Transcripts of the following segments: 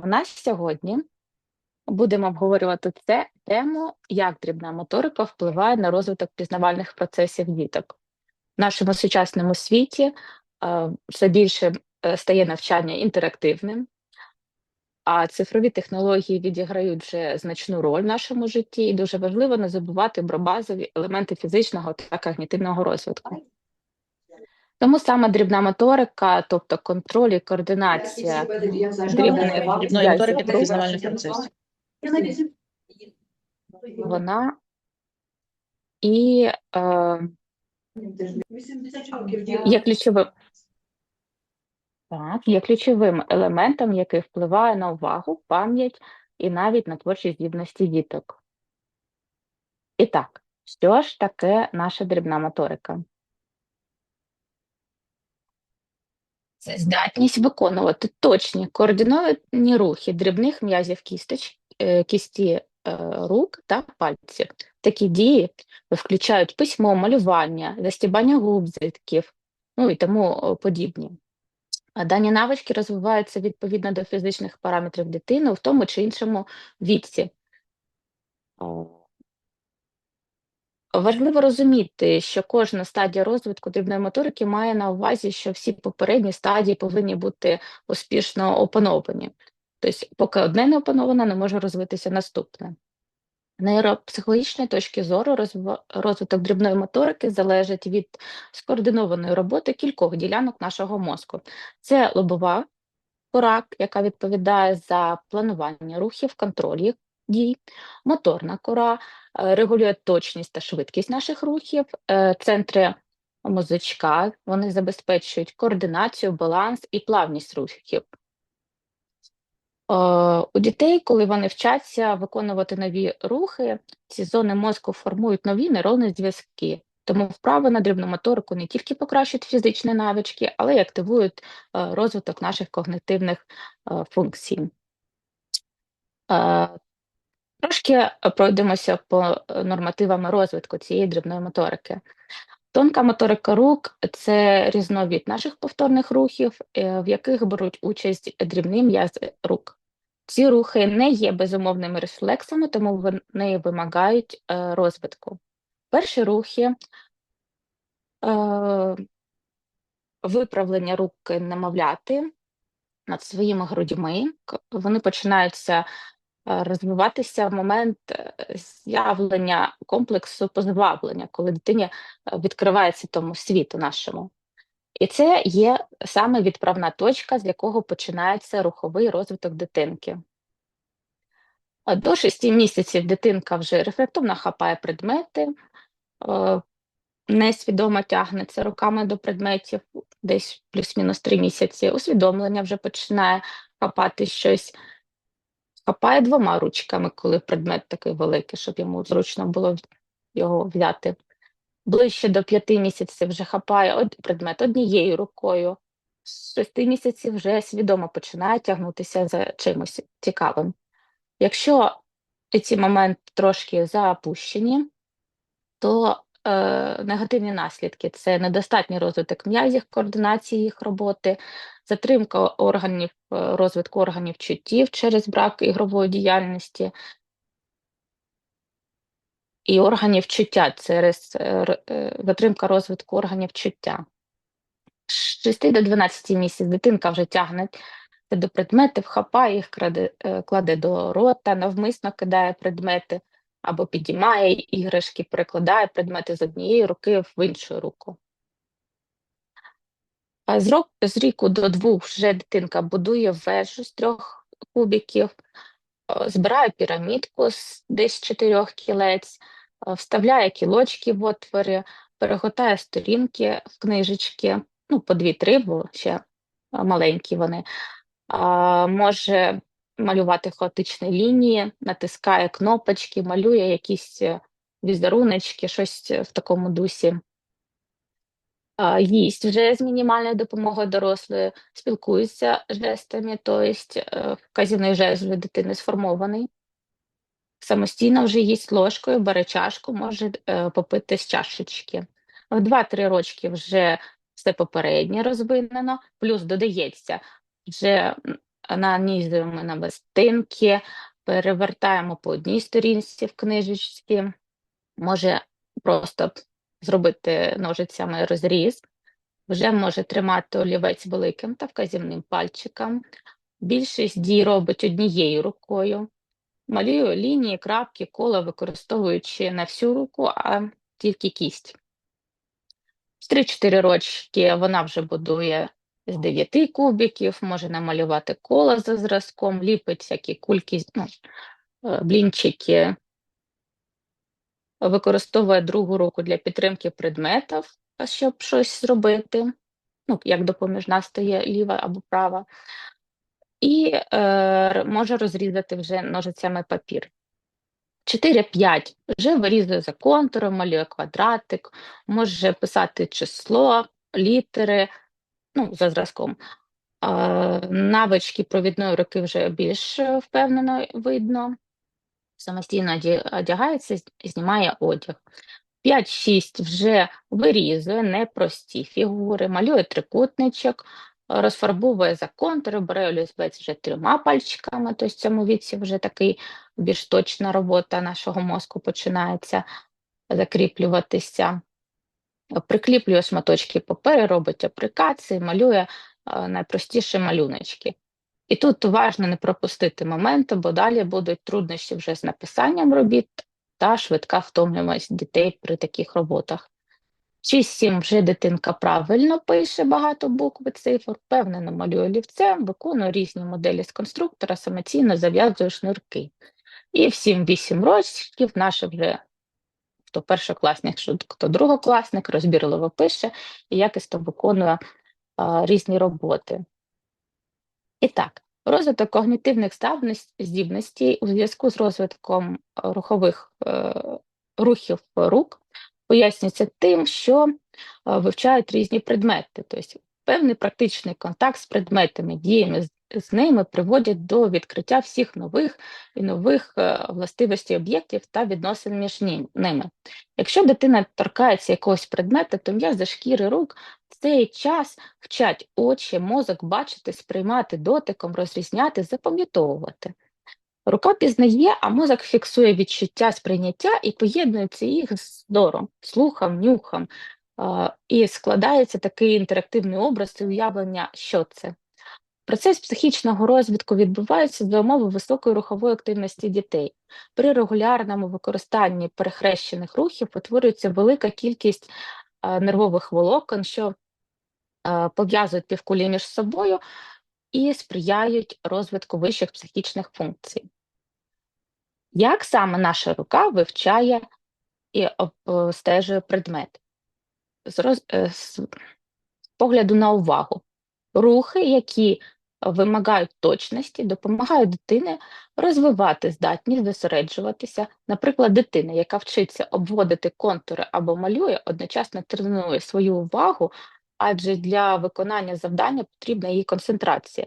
в нас сьогодні будемо обговорювати це тему, як дрібна моторика впливає на розвиток пізнавальних процесів діток. В нашому сучасному світі е, все більше е, стає навчання інтерактивним, а цифрові технології відіграють вже значну роль в нашому житті, і дуже важливо не забувати про базові елементи фізичного та когнітивного розвитку. Тому саме дрібна моторика, тобто контроль і координація дрібної моторики та пізнавальних процесів. вона і е, є ключовим, так, є ключовим елементом, який впливає на увагу, пам'ять і навіть на творчі здібності діток. І так, що ж таке наша дрібна моторика? Це здатність виконувати точні координовані рухи дрібних м'язів кісточ, е, кісті е, рук та пальців. Такі дії включають письмо, малювання, застібання губ, зитків, ну і тому подібні. Дані навички розвиваються відповідно до фізичних параметрів дитини в тому чи іншому віці. Важливо розуміти, що кожна стадія розвитку дрібної моторики має на увазі, що всі попередні стадії повинні бути успішно опановані. Тобто, поки одне не опановане, не може розвитися наступне. Нейропсихологічної точки зору розвиток дрібної моторики залежить від скоординованої роботи кількох ділянок нашого мозку. Це лобова кора, яка відповідає за планування рухів, контроль їх дій, моторна кора е, регулює точність та швидкість наших рухів, е, центри мозочка, вони забезпечують координацію, баланс і плавність рухів. Е, У дітей, коли вони вчаться виконувати нові рухи, ці зони мозку формують нові нейронні зв'язки. Тому вправи на дрібну моторику не тільки покращують фізичні навички, але й активують розвиток наших когнитивних функцій. Е, Трошки пройдемося по е, нормативам розвитку цієї дрібної моторики. Тонка моторика рук це різновид наших повторних рухів, е, в яких беруть участь дрібні м'язи рук. Ці рухи не є безумовними рефлексами, тому вони вимагають е, розвитку. Перші рухи е, виправлення рук немовляти над своїми грудьми, вони починаються е, розвиватися в момент е, з'явлення комплексу позбавлення, коли дитині е, відкривається тому світу нашому. І це є саме відправна точка, з якого починається руховий розвиток дитинки. До 6 місяців дитинка вже рефлективно хапає предмети, несвідомо тягнеться руками до предметів, десь плюс-мінус 3 місяці. Усвідомлення вже починає хапати щось, хапає двома ручками, коли предмет такий великий, щоб йому зручно було його взяти. Ближче до 5 місяців вже хапає предмет однією рукою. З 6 місяців вже свідомо починає тягнутися за чимось цікавим. Якщо ці моменти трошки запущені, то е, негативні наслідки це недостатній розвиток м'язів, координації їх роботи, затримка органів е, розвитку органів чуттів через брак ігрової діяльності і органів чуття через е, р- е, затримка розвитку органів чуття. З 6 до 12 місяців дитинка вже тягне до предметів, хапає їх, е, кладе до рота, навмисно кидає предмети або підіймає іграшки, перекладає предмети з однієї руки в іншу руку. А з, ріку до двох вже дитинка будує вежу з трьох кубиків, збирає пірамідку з десь чотирьох кілець, вставляє кілочки в отвори, перегортає сторінки в книжечки, ну, по дві-три, бо ще маленькі вони. Може малювати хаотичні лінії, натискає кнопочки, малює якісь е, візеруночки, щось в такому дусі. Їсть вже з мінімальною допомогою дорослої, спілкується жестами, тобто вказівний жест для дитини сформований. Самостійно вже їсть ложкою, бере чашку, може е, попити з чашечки. В 2-3 рочки вже все попереднє розвинено, плюс додається вже нанізуємо на вестинки, перевертаємо по одній сторінці в книжечці, може просто зробити ножицями розріз, вже може тримати олівець великим та вказівним пальчиком. Більшість дій робить однією рукою. Малюю лінії, крапки, кола, використовуючи не всю руку, а тільки кість. В 3-4 рочки вона вже будує з 9 кубиків, може намалювати кола за зразком, ліпить всякі кульки, ну, е, блінчики, використовує другу руку для підтримки предметів, щоб щось зробити. Ну, як допоміжна стає ліва або права, і е, може розрізати вже ножицями папір. 4-5 вже вирізує за контуром, малює квадратик, може писати число, літери, ну, за зразком. Навички провідної руки вже більш е, впевнено видно. Самостійно одягається, знімає одяг. 5-6 вже вирізує непрості фігури, малює трикутничок, розфарбовує за контури, бере олівець вже трьома пальчиками, тобто в цьому віці вже такий більш точна робота нашого мозку починається закріплюватися. Прикліплює шматочки паперу, робить аплікації, малює е, найпростіші малюночки. І тут важливо не пропустити моменти, бо далі будуть труднощі вже з написанням робіт та швидка втомлюваність дітей при таких роботах. 6-7 вже дитинка правильно пише багато букв і цифр, впевнено малює олівцем, виконує різні моделі з конструктора, самостійно зав'язує шнурки. І в 7-8 років наше вже хто першокласник, що- хто другокласник, розбірливо пише і якісно виконує а, різні роботи. І так, розвиток когнітивних здібностей у зв'язку з розвитком рухових е, рухів рук пояснюється тим, що е, вивчають різні предмети. Тобто певний практичний контакт з предметами, діями з, ними приводять до відкриття всіх нових і нових е, властивостей об'єктів та відносин між ними. Якщо дитина торкається якогось предмета, то м'язи шкіри рук в цей час вчать очі, мозок бачити, сприймати дотиком, розрізняти, запам'ятовувати. Рука пізнає, а мозок фіксує відчуття сприйняття і поєднується їх з зором, слухом, нюхом. І складається такий інтерактивний образ і уявлення, що це. Процес психічного розвитку відбувається за умови високої рухової активності дітей. При регулярному використанні перехрещених рухів утворюється велика кількість нервових волокон, що пов'язують півкулі між собою і сприяють розвитку вищих психічних функцій. Як саме наша рука вивчає і обстежує предмет? З, роз... е, з погляду на увагу. Рухи, які вимагають точності, допомагають дитині розвивати здатність зосереджуватися. Наприклад, дитина, яка вчиться обводити контури або малює, одночасно тренує свою увагу, адже для виконання завдання потрібна її концентрація.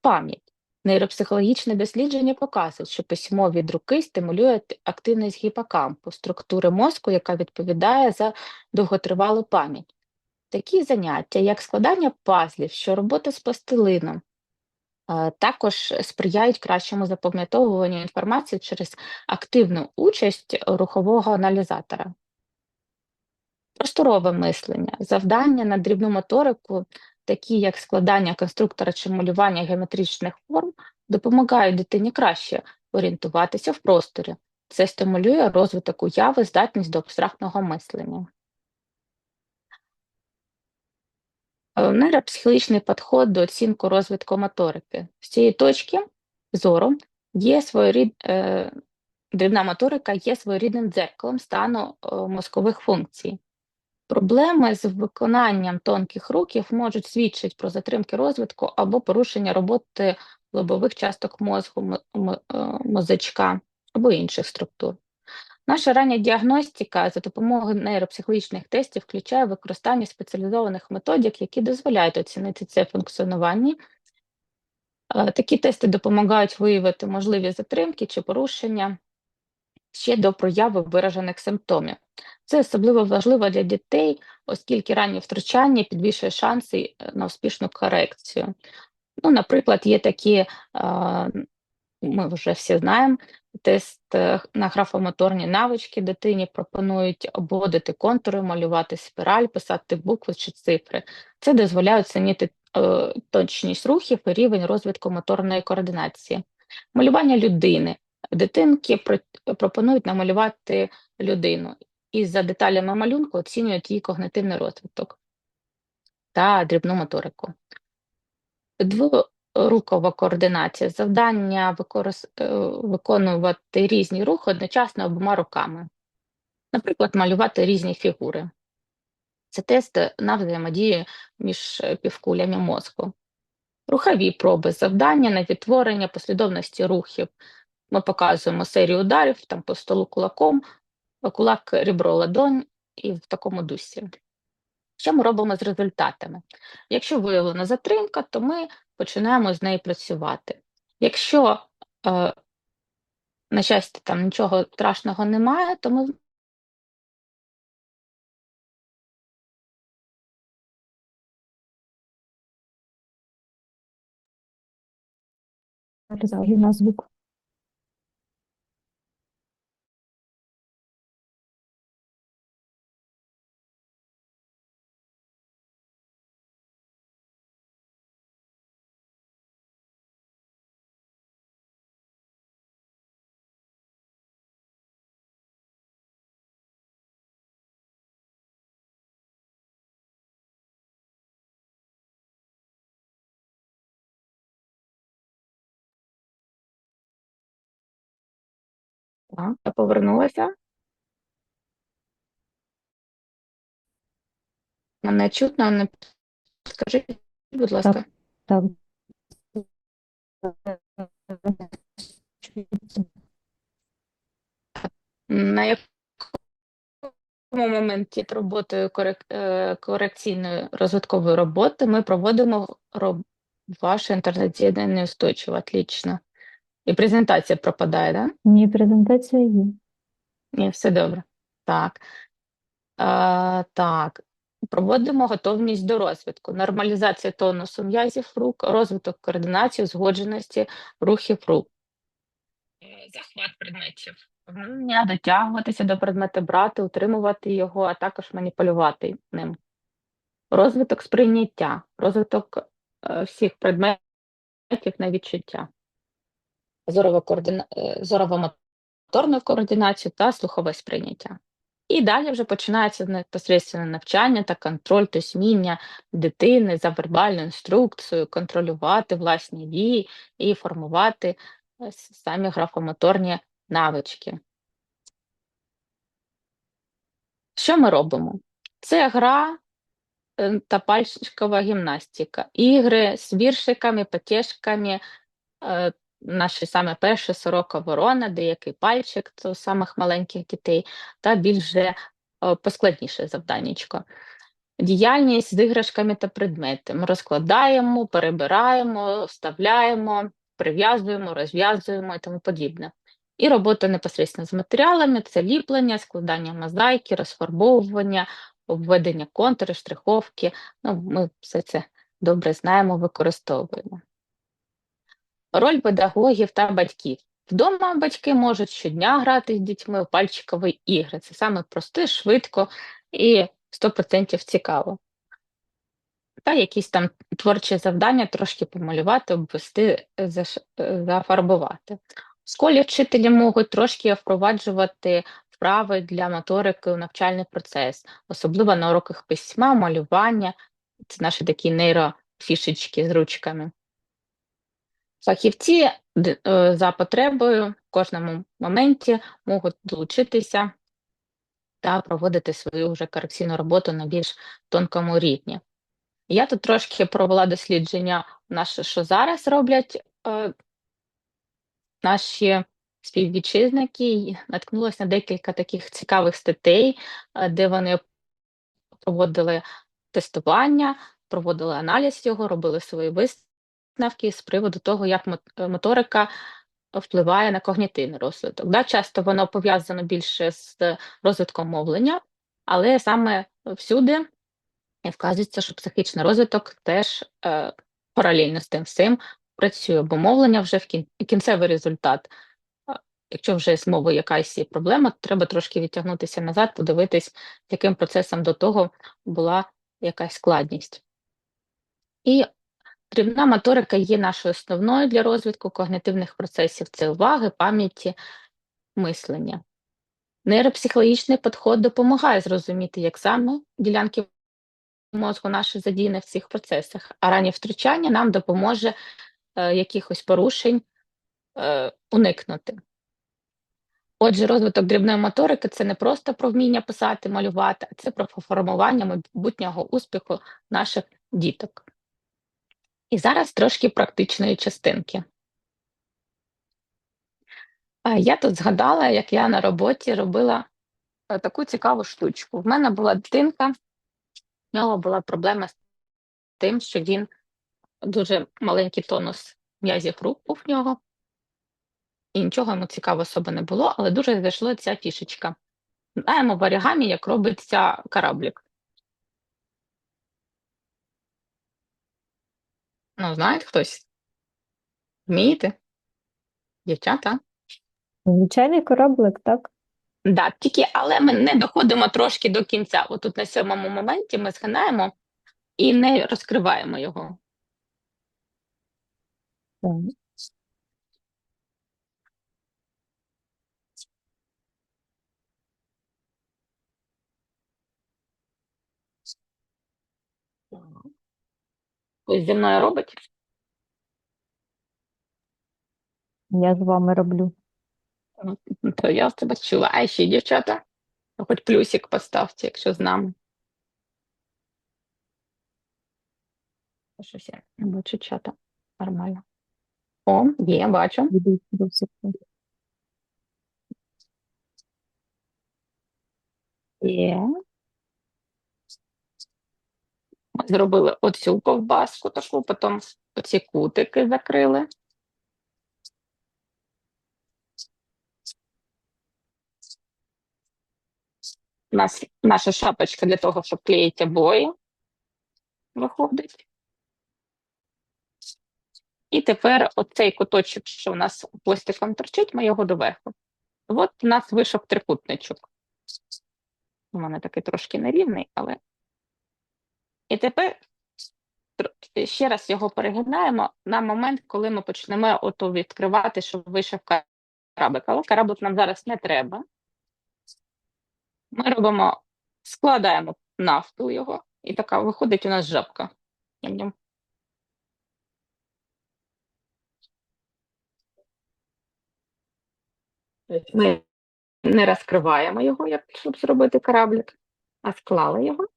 Пам'ять. Нейропсихологічне дослідження показують, що письмо від руки стимулює активність гіпокампу, структури мозку, яка відповідає за довготривалу пам'ять. Такі заняття, як складання пазлів, що робота з пластилином, е, також сприяють кращому запам'ятовуванню інформації через активну участь рухового аналізатора. Просторове мислення, завдання на дрібну моторику, такі як складання конструктора чи малювання геометричних форм, допомагають дитині краще орієнтуватися в просторі. Це стимулює розвиток уяви, здатність до абстрактного мислення. Е, Нейропсихологічний підход до оцінку розвитку моторики. З цієї точки зору є своєрід... е, дрібна моторика є своєрідним дзеркалом стану е, мозкових функцій. Проблеми з виконанням тонких рухів можуть свідчити про затримки розвитку або порушення роботи лобових часток мозку, е, мозочка або інших структур. Наша рання діагностика за допомогою нейропсихологічних тестів включає використання спеціалізованих методик, які дозволяють оцінити це функціонування. Е, Такі тести допомагають виявити можливі затримки чи порушення ще до прояви виражених симптомів. Це особливо важливо для дітей, оскільки раннє втручання підвищує шанси е, на успішну корекцію. Ну, наприклад, є такі, ми вже всі знаємо, тест е, на графомоторні навички дитині пропонують обводити контури, малювати спіраль, писати букви чи цифри. Це дозволяє оцінити е, точність рухів і рівень розвитку моторної координації. Малювання людини. Дитинки про- пропонують намалювати людину і за деталями малюнку оцінюють її когнитивний розвиток та дрібну моторику. Дворукова координація завдання викорис... е, виконувати різні рухи одночасно обома руками. Наприклад, малювати різні фігури. Це тест на взаємодію між е, півкулями мозку. Рухові проби, завдання на відтворення послідовності рухів. Ми показуємо серію ударів там по столу кулаком, кулак ребро ладонь і в такому дусі. Що ми робимо з результатами? Якщо виявлена затримка, то ми починаємо з нею працювати. Якщо, е, на щастя, там нічого страшного немає, то ми на звук. Так, я повернулася. Мене чутно, не скажіть, будь ласка. Так. На якому моменті роботи корек... е, корекційної розвиткової роботи ми проводимо роб... ваше інтернет неустойчиво, отлично. І презентація пропадає, да? Ні, презентація є. Ні, все добре. Так. Е, так. Проводимо готовність до розвитку, нормалізація тонусу м'язів рук, розвиток координації, узгодженості рухів рук. Е, Захват предметів. Вміння дотягуватися до предмета, брати, утримувати його, а також маніпулювати ним. Розвиток сприйняття, розвиток е, всіх предметів на відчуття. Е, Зорово-моторну координацію та слухове сприйняття. І далі вже починається непосередньо навчання та контроль, тобто вміння дитини за вербальну інструкцію, контролювати власні дії і формувати е, самі графомоторні навички. Що ми робимо? Це гра е, та пальчикова гімнастика, ігри з віршиками, потішками, наші саме перші сорока ворона, деякий пальчик, це самих маленьких дітей, та більш поскладніше завданнячко. Діяльність з іграшками та предметами. Розкладаємо, перебираємо, вставляємо, прив'язуємо, розв'язуємо і тому подібне. І робота непосередньо з матеріалами це ліплення, складання мозаїки, розфарбовування, обведення контури, штриховки. Ну, ми все це добре знаємо, використовуємо. Роль педагогів та батьків. Вдома батьки можуть щодня грати з дітьми в пальчикові ігри. Це саме просте, швидко і 100% цікаво. Та якісь там творчі завдання трошки помалювати, обвести, заш- е, зафарбувати. В школі вчителі можуть трошки впроваджувати вправи для моторики у навчальний процес, особливо на уроках письма, малювання. Це наші такі нейрофішечки з ручками. Фахівці е, за потребою в кожному моменті можуть долучитися та проводити свою вже корекційну роботу на більш тонкому рівні. Я тут трошки провела дослідження, наше, що зараз роблять е, наші співвітчизники, і наткнулася на декілька таких цікавих статей, е, де вони проводили тестування, проводили аналіз його, робили свої висновки з приводу того, як е, моторика впливає на когнітивний розвиток. Да, часто воно пов'язано більше з розвитком мовлення, але саме всюди вказується, що психічний розвиток теж е, паралельно з тим всім працює, бо мовлення вже в кін... кінцевий результат. Якщо вже з мовою якась є проблема, треба трошки відтягнутися назад, подивитись, яким процесом до того була якась складність. І дрібна моторика є нашою основною для розвитку когнитивних процесів це уваги, пам'яті, мислення. Нейропсихологічний підход допомагає зрозуміти, як саме ділянки мозку наші задіяні в цих процесах, а раннє втручання нам допоможе е, якихось порушень е, уникнути. Отже, розвиток дрібної моторики це не просто про вміння писати, малювати, а це про формування майбутнього успіху наших діток. І зараз трошки практичної частинки. Я тут згадала, як я на роботі робила е, таку цікаву штучку. В мене була дитинка, в нього була проблема з тим, що він дуже маленький тонус м'язів рук був в нього, і нічого йому цікаво особо не було, але дуже зайшла ця фішечка. Знаємо в орігамі, як робиться кораблік. Ну, знає хтось? Вмієте? Дівчата? Звичайний кораблик, так? Да, тільки, але ми не доходимо трошки до кінця. Отут на сьомому моменті ми згинаємо і не розкриваємо його. Так. Ось зі мною робить. Я з вами роблю. То я тебе чула. А ще дівчата, ну, хоч плюсик поставте, якщо з нами. Щось я не бачу чата. Нормально. О, є, бачу. Є. Ми зробили оцю ковбаску таку, потім оці кутики закрили. У нас наша шапочка для того, щоб клеїти обої виходить. І тепер оцей куточок, що у нас пластиком торчить, ми його доверху. От у нас вийшов трикутничок. У мене такий трошки нерівний, але. І тепер ще раз його перегинаємо на момент, коли ми почнемо ото відкривати, щоб вийшов кораблик. Але кораблик нам зараз не треба. Ми робимо, складаємо навпіл його, і така виходить у нас жабка. Ми не розкриваємо його, як щоб зробити кораблик, а склали його.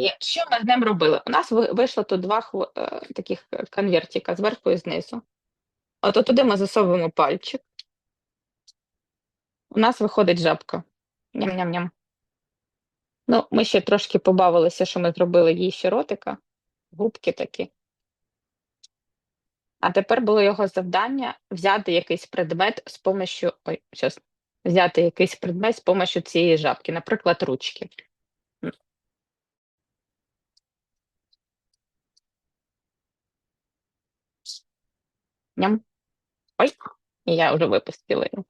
І що ми з ним робили? У нас вийшло тут два хво- е, таких конвертика зверху і знизу. От туди ми засовуємо пальчик. У нас виходить жабка. Ням-ням-ням. Ну, ми ще трошки побавилися, що ми зробили їй ще ротика, губки такі. А тепер було його завдання взяти якийсь предмет з помощью, ой, щас, взяти якийсь предмет з помощью цієї жабки, наприклад, ручки. Ням. Ой, і я вже випустила його.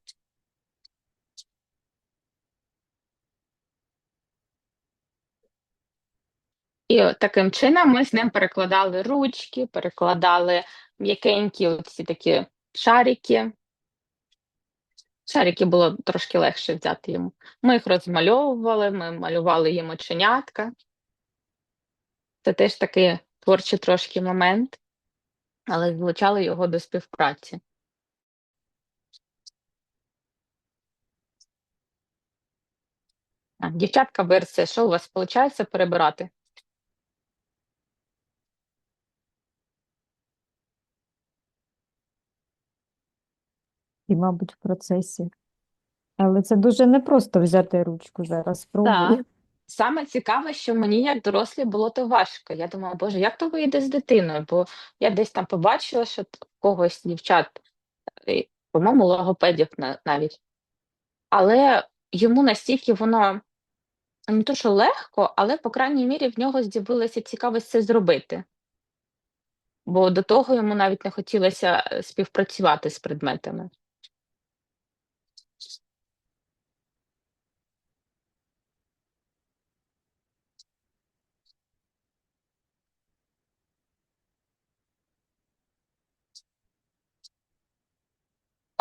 І таким чином ми з ним перекладали ручки, перекладали м'якенькі оці такі шарики. Шарики було трошки легше взяти йому. Ми їх розмальовували, ми малювали їм оченятка. Це теж такий творчий трошки момент, але залучали його до співпраці. А, дівчатка, версія, що у вас виходить перебирати? І, мабуть, в процесі. Але це дуже непросто взяти ручку зараз. Спробую. Так. Саме цікаве, що мені як дорослі було то важко. Я думала, боже, як то вийде з дитиною? Бо я десь там побачила, що в когось дівчат, е, по-моєму, логопедів навіть. Але йому настільки воно не то, що легко, але, по крайній мірі, в нього з'явилася цікавість це зробити. Бо до того йому навіть не хотілося е, співпрацювати з предметами.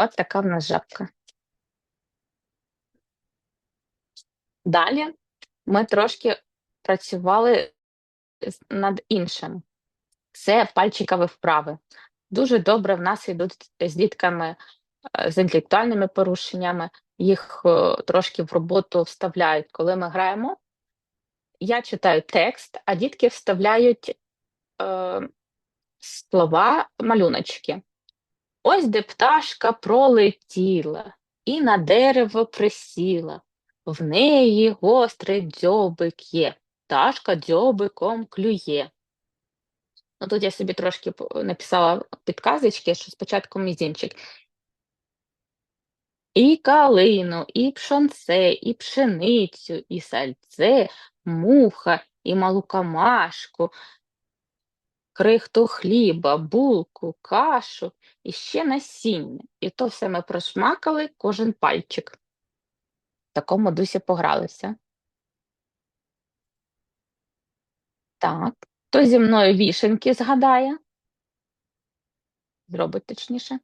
От така в нас жабка. Далі ми трошки працювали над іншим. Це пальчикові вправи. Дуже добре в нас йдуть з дітками е, з інтелектуальними порушеннями. Їх е, трошки в роботу вставляють, коли ми граємо. Я читаю текст, а дітки вставляють е, слова, малюночки. Ось де пташка пролетіла і на дерево присіла. В неї гострий дзьобик є, пташка дзьобиком клює. Ну, тут я собі трошки написала підказочки, що спочатку мізинчик. І калину, і пшонце, і пшеницю, і сальце, муха, і малу камашку, крихту хліба, булку, кашу і ще насіння. І то все ми прошмакали кожен пальчик. В такому дусі погралися. Так, хто зі мною вішенки згадає? Зробить точніше.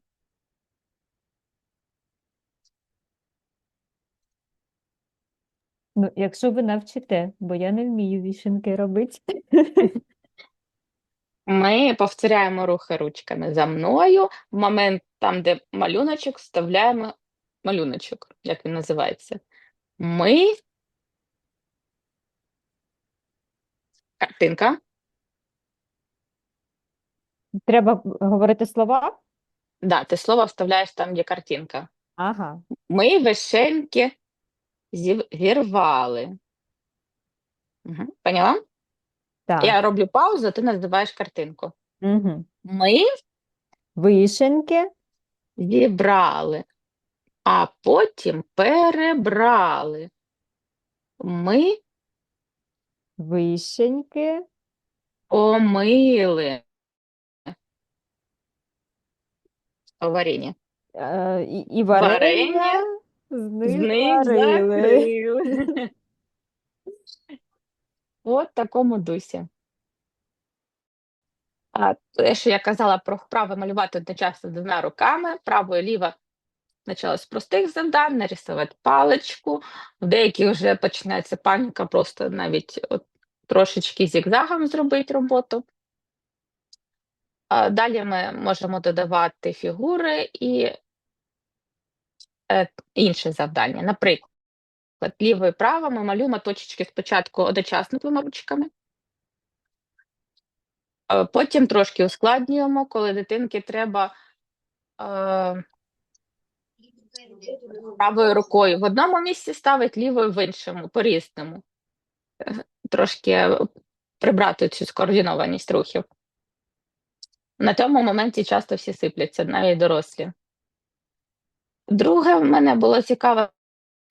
Ну, якщо ви навчите, бо я не вмію вішенки робити. Ми повторяємо рухи ручками за мною. В момент там, де малюночок, вставляємо малюночок, як він називається. Ми. Картинка. Треба говорити слова? Да, ти слово вставляєш там, де картинка. Ага. Ми вишеньки зірвали. Угу. Поняла? Так. Я роблю паузу, ти називаєш картинку. Угу. Ми Вишеньки. зібрали, а потім перебрали. Ми Вишеньки. помили. Варені. е, і, і Варення варення з З них них варили. закрили. От такому дусі. А те, що я казала про вправи малювати одночасно двома руками, право і ліво почала з простих завдань, нарисувати паличку. В деяких вже починається паніка, просто навіть от трошечки зігзагом зробити роботу. А далі ми можемо додавати фігури і е, інші завдання. Наприклад, ліво і право ми малюємо точечки спочатку одночасно ручками. Е, Потім трошки ускладнюємо, коли дитинки треба е, правою рукою в одному місці ставить, лівою в іншому, по-різному. Трошки прибрати цю скоординованість рухів. На тому моменті часто всі сипляться, навіть дорослі. Друге, в мене була цікава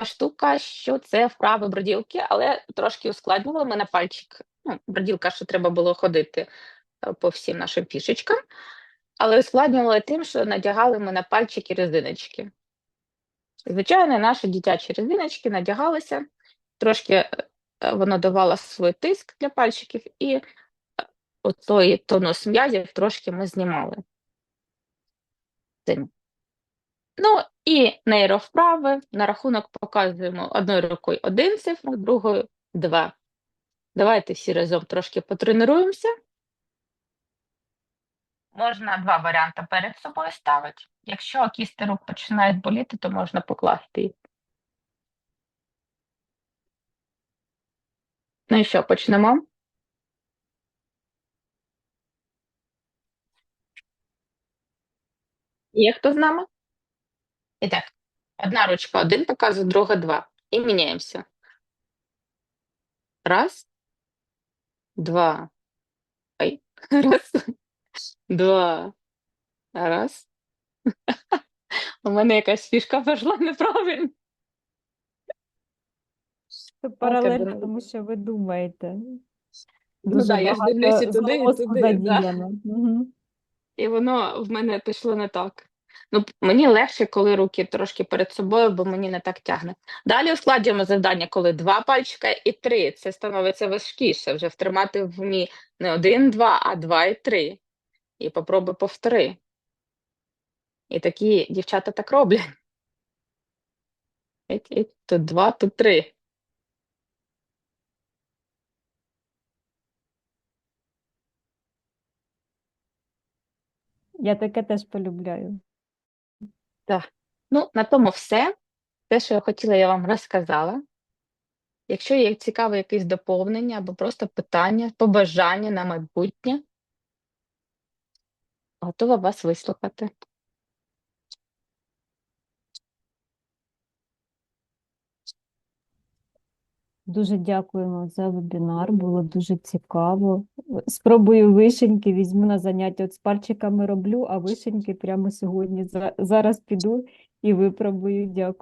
штука, що це вправи броділки, але трошки ускладнювали мене пальчик. Ну, броділка, що треба було ходити е, по всім нашим фішечкам, але ускладнювали тим, що надягали ми на пальчики резиночки. Звичайно, наші дитячі резиночки надягалися, трошки е, воно давало свій тиск для пальчиків, і е, оцей тонус м'язів трошки ми знімали. Цим. Ну і нейровправи. На рахунок показуємо одною рукою один цифр, другою два. Давайте всі разом трошки потренуємося. Можна два варіанти перед собою ставити. Якщо кісти рук починають боліти, то можна покласти їх. Ну і що, почнемо? Є хто з нами? І так, одна ручка один показує, друга два. І міняємося. Раз, два. Ой, раз, два. Раз. У мене якась фішка пішла неправильно. Це паралельно тому, що ви думаєте. Ну да, я ж з туди, і туди, да. Мгм. І воно в мене пішло не так. Ну, мені легше, коли руки трошки перед собою, бо мені не так тягне. Далі ускладнюємо завдання, коли два пальчика і три. Це становиться важкіше. Вже втримати в мі не один, два, а два і три. І попробуй повтори. І такі дівчата так роблять. Іть, Тут два, тут три. Я таке теж полюбляю. Ну, на тому все. Те, що я хотіла, я вам розказала. Якщо є цікаве якесь доповнення або просто питання, побажання на майбутнє, готова вас вислухати. Дуже дякуємо за вебінар, було дуже цікаво. Спробую вишеньки, візьму на заняття. От з пальчиками роблю, а вишеньки прямо сьогодні. Зараз піду і випробую. Дякую.